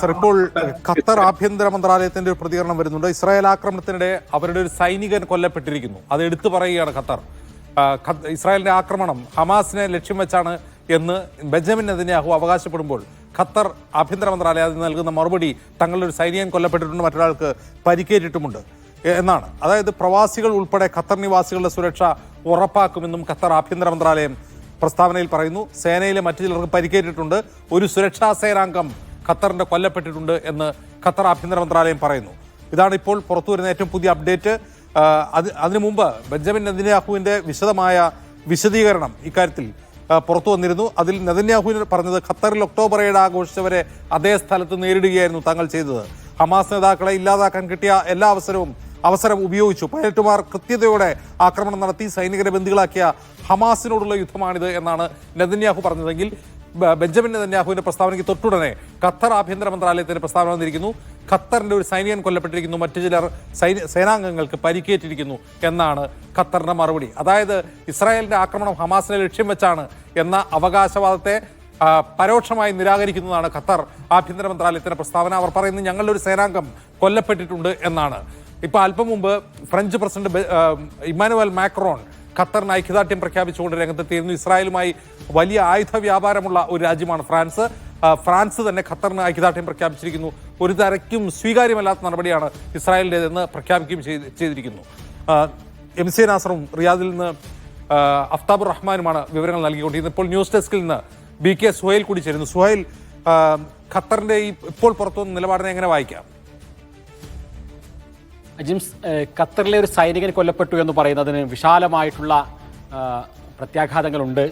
Sir ഇപ്പോൾ Qatar ആഭ്യന്തര മന്ത്രാലയത്തിന്റെ ഒരു പ്രതികരണം വരുന്നുണ്ട്. ഇസ്രായേൽ ആക്രമണത്തിനിടെ അവരുടെ ഒരു സൈനികൻ കൊല്ലപ്പെട്ടിരിക്കുന്നു. അത് എടുത്തു പറയുകയാണ് ഖത്തർ. ഇസ്രായേലിന്റെ ആക്രമണം ഹമാസിനെ ലക്ഷ്യം വെച്ചാണ് എന്ന് ബെഞ്ചമിൻ നെതന്യാഹു അവകാശപ്പെടുമ്പോൾ ഖത്തർ ആഭ്യന്തര മന്ത്രാലയം നൽകുന്ന മറുപടി തങ്ങളുടെ ഒരു സൈനികൻ കൊല്ലപ്പെട്ടിട്ടുണ്ട് മറ്റൊരാൾക്ക് പരിക്കേറ്റിട്ടുമുണ്ട് എന്നാണ്. അതായത് പ്രവാസികൾ ഉൾപ്പെടെ ഖത്തർ നിവാസികളുടെ സുരക്ഷ ഉറപ്പാക്കുമെന്നും ഖത്തർ ആഭ്യന്തര മന്ത്രാലയം പ്രസ്താവനയിൽ പറയുന്നു. സേനയിലെ മറ്റു ചിലർക്ക് പരിക്കേറ്റിട്ടുണ്ട്. ഒരു സുരക്ഷാ സേനാംഗം ഖത്തറിന്റെ കൊല്ലപ്പെട്ടിട്ടുണ്ട് എന്ന് ഖത്തർ ആഭ്യന്തര മന്ത്രാലയം പറയുന്നു. ഇതാണ് ഇപ്പോൾ പുറത്തു വരുന്ന ഏറ്റവും പുതിയ അപ്ഡേറ്റ്. അത് അതിനു മുമ്പ് ബെഞ്ചമിൻ നെതന്യാഹുവിന്റെ വിശദമായ വിശദീകരണം ഇക്കാര്യത്തിൽ പുറത്തു വന്നിരുന്നു. അതിൽ നെതന്യാഹുവിന് പറഞ്ഞത് ഖത്തറിൽ ഒക്ടോബർ ഏഴ് ആഘോഷിച്ചവരെ അതേ സ്ഥലത്ത് നേരിടുകയായിരുന്നു താങ്കൾ ചെയ്തത്. ഹമാസ് നേതാക്കളെ ഇല്ലാതാക്കാൻ കിട്ടിയ എല്ലാ അവസരവും അവസരം ഉപയോഗിച്ചു. പൈലറ്റുമാർ കൃത്യതയോടെ ആക്രമണം നടത്തി സൈനികരെ ബന്ദികളാക്കിയ ഹമാസിനോടുള്ള യുദ്ധമാണിത് എന്നാണ് നെതന്യാഹു പറഞ്ഞതെങ്കിൽ ബെഞ്ചമിൻ നെതന്യാഹുവിന്റെ പ്രസ്താവനയ്ക്ക് തൊട്ടുടനെ ഖത്തർ ആഭ്യന്തര മന്ത്രാലയത്തിന്റെ പ്രസ്താവന വന്നിരിക്കുന്നു. ഖത്തറിന്റെ ഒരു സൈനികൻ കൊല്ലപ്പെട്ടിരിക്കുന്നു. മറ്റു ചിലർ സേനാംഗങ്ങൾക്ക് പരിക്കേറ്റിരിക്കുന്നു എന്നാണ് ഖത്തറിന്റെ മറുപടി. അതായത് ഇസ്രായേലിന്റെ ആക്രമണം ഹമാസിനെ ലക്ഷ്യം വെച്ചാണ് എന്ന അവകാശവാദത്തെ പരോക്ഷമായി നിരാകരിക്കുന്നതാണ് ഖത്തർ ആഭ്യന്തര മന്ത്രാലയത്തിന്റെ പ്രസ്താവന. അവർ പറയുന്നത് ഞങ്ങളുടെ ഒരു സേനാംഗം കൊല്ലപ്പെട്ടിട്ടുണ്ട് എന്നാണ്. ഇപ്പൊ അല്പം മുമ്പ് ഫ്രഞ്ച് പ്രസിഡന്റ് ഇമ്മാനുവൽ മാക്രോൺ ഖത്തറിന് ഐക്യദാർഢ്യം പ്രഖ്യാപിച്ചുകൊണ്ട് രംഗത്തെത്തിയിരുന്നു. ഇസ്രായേലുമായി വലിയ ആയുധ വ്യാപാരമുള്ള ഒരു രാജ്യമാണ് ഫ്രാൻസ്. ഫ്രാൻസ് തന്നെ ഖത്തറിന് ഐക്യദാർഢ്യം പ്രഖ്യാപിച്ചിരിക്കുന്നു. ഒരു തരയ്ക്കും സ്വീകാര്യമല്ലാത്ത നടപടിയാണ് ഇസ്രായേലിന്റെതെന്ന് പ്രഖ്യാപിക്കുകയും ചെയ്ത് ചെയ്തിരിക്കുന്നു. എം സി നാസറും റിയാദിൽ നിന്ന് അഫ്താബ് റഹ്മാനുമാണ് വിവരങ്ങൾ നൽകിക്കൊണ്ടിരുന്നത് ഇപ്പോൾ ന്യൂസ് ഡെസ്കിൽ നിന്ന് ബി കെ സുഹൈൽ കൂടി ചേരുന്നു. സുഹൈൽ ഖത്തറിന്റെ ഈ ഇപ്പോൾ പുറത്തുനിന്ന് നിലപാടിനെ എങ്ങനെ വായിക്കാം? ജിംസ് ഖത്തറിലെ ഒരു സൈനികൻ കൊല്ലപ്പെട്ടു എന്ന് പറയുന്നതിന് വിശാലമായിട്ടുള്ള പ്രത്യാഘാതങ്ങളുണ്ട്.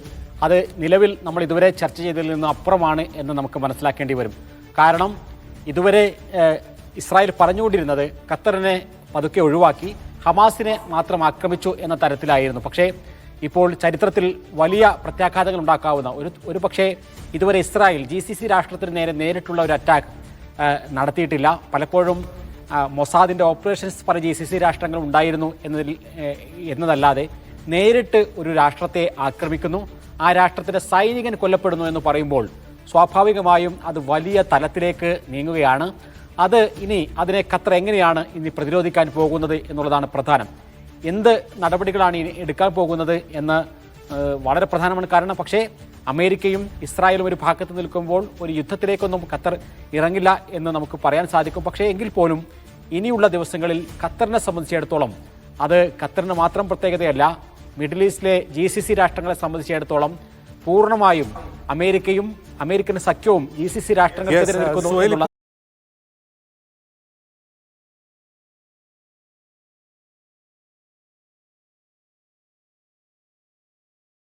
അത് നിലവിൽ നമ്മൾ ഇതുവരെ ചർച്ച ചെയ്തതിൽ നിന്ന് അപ്പുറമാണ് എന്ന് നമുക്ക് മനസ്സിലാക്കേണ്ടി വരും. കാരണം ഇതുവരെ ഇസ്രായേൽ പറഞ്ഞുകൊണ്ടിരുന്നത് ഖത്തറിനെ പതുക്കെ ഒഴിവാക്കി ഹമാസിനെ മാത്രം ആക്രമിച്ചു എന്ന തരത്തിലായിരുന്നു. പക്ഷേ ഇപ്പോൾ ചരിത്രത്തിൽ വലിയ പ്രത്യാഘാതങ്ങൾ ഉണ്ടാക്കാവുന്ന ഒരു ഒരു പക്ഷേ ഇതുവരെ ഇസ്രായേൽ ജി സി സി രാഷ്ട്രത്തിന് നേരെ നേരിട്ടുള്ള ഒരു അറ്റാക്ക് നടത്തിയിട്ടില്ല. പലപ്പോഴും ആ, മൊസാദിന്റെ ഓപ്പറേഷൻസ് പല ജി സി സി രാഷ്ട്രങ്ങൾ ഉണ്ടായിരുന്നു എന്നതിൽ എന്നതല്ലാതെ നേരിട്ട് ഒരു രാഷ്ട്രത്തെ ആക്രമിക്കുന്നു. ആ രാഷ്ട്രത്തിന്റെ സൈനികൻ കൊല്ലപ്പെടുന്നു എന്ന് പറയുമ്പോൾ സ്വാഭാവികമായും അത് വലിയ തലത്തിലേക്ക് നീങ്ങുകയാണ്. അത് ഇനി അതിനെ ഖത്തർ എങ്ങനെയാണ് ഇനി പ്രതിരോധിക്കാൻ പോകുന്നത് എന്നുള്ളതാണ് പ്രധാനം. എന്ത് നടപടികളാണ് ഇനി എടുക്കാൻ പോകുന്നത് എന്ന് വളരെ പ്രധാനമാണ് കാരണം. പക്ഷേ അമേരിക്കയും ഇസ്രായേലും ഒരു ഭാഗത്ത് നിൽക്കുമ്പോൾ ഒരു യുദ്ധത്തിലേക്കൊന്നും ഖത്തർ ഇറങ്ങില്ല എന്ന് നമുക്ക് പറയാൻ സാധിക്കും. പക്ഷേ എങ്കിൽ പോലും ഇനിയുള്ള ദിവസങ്ങളിൽ ഖത്തറിനെ സംബന്ധിച്ചിടത്തോളം അത് ഖത്തറിന് മാത്രം പ്രത്യേകതയല്ല മിഡിൽ ഈസ്റ്റിലെ ജി സി സി രാഷ്ട്രങ്ങളെ സംബന്ധിച്ചിടത്തോളം പൂർണമായും അമേരിക്കയും അമേരിക്കൻ സഖ്യവും ജി സി സി രാഷ്ട്രങ്ങൾക്കെതിരെ നിൽക്കുന്നു സുഹൈൽ എന്നുള്ള